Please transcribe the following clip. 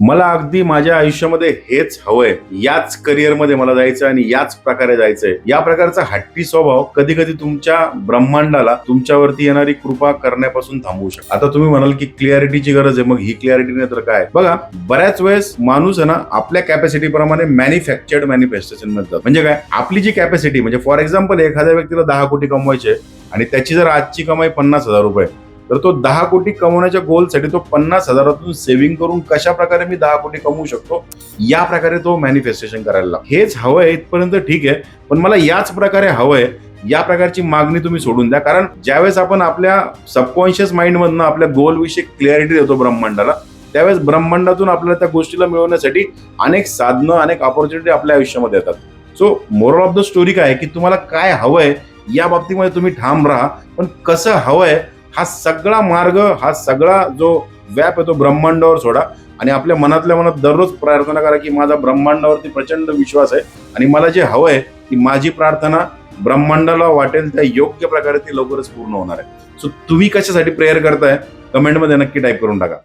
मला अगदी माझ्या आयुष्यामध्ये हेच हवंय. याच करिअरमध्ये मला जायचं आणि याच प्रकारे जायचंय. या प्रकारचा हट्टी स्वभाव कधी कधी तुमच्या ब्रह्मांडाला तुमच्यावरती येणारी कृपा करण्यापासून थांबवू शकतो. आता तुम्ही म्हणाल की क्लिअरिटीची गरज आहे मग ही क्लिअरिटी नाही तर काय? बघा बऱ्याच वेळेस माणूस आहे ना आपल्या कॅपॅसिटी प्रमाणे मॅन्युफॅक्चर्ड मॅनिफेस्टेशन म्हणतात म्हणजे काय? आपली जी कॅपॅसिटी म्हणजे फॉर एक्झाम्पल एखाद्या व्यक्तीला दहा कोटी कमवायचे आणि त्याची जर आजची कमाई पन्नास हजार रुपये तर तो दहा कोटी कमवण्याच्या गोलसाठी तो पन्नास हजारातून सेव्हिंग करून कशा प्रकारे मी दहा कोटी कमवू शकतो या प्रकारे तो मॅनिफेस्टेशन करायला लागतो. हेच हवंय इथपर्यंत ठीक आहे पण मला याच प्रकारे हवंय या प्रकारची मागणी तुम्ही सोडून द्या. कारण ज्यावेळेस आपण आपल्या सबकॉन्शियस माइंडमधनं आपल्या गोलविषयी क्लॅरिटी देतो ब्रह्मांडाला त्यावेळेस ब्रह्मांडातून आपल्याला त्या गोष्टीला मिळवण्यासाठी अनेक साधनं अनेक ऑपॉर्च्युनिटी आपल्या आयुष्यामध्ये येतात. So moral of the story काय आहे? की तुम्हाला काय हवंय या बाबतीमध्ये तुम्ही ठाम राहा. पण कसं हवंय हा सगळा मार्ग हा सगळा जो व्याप आहे तो ब्रह्मांडावर सोडा. आणि आपल्या मनातल्या मनात दररोज प्रार्थना करा की माझा ब्रह्मांडावरती प्रचंड विश्वास आहे. आणि मला जे आहे ती माझी प्रार्थना ब्रह्मांडाला वाटेल त्या योग्य प्रकारे ती लवकरच पूर्ण होणार आहे. सो तुम्ही कशासाठी प्रेयर करताय? कमेंटमध्ये नक्की टाईप करून टाका.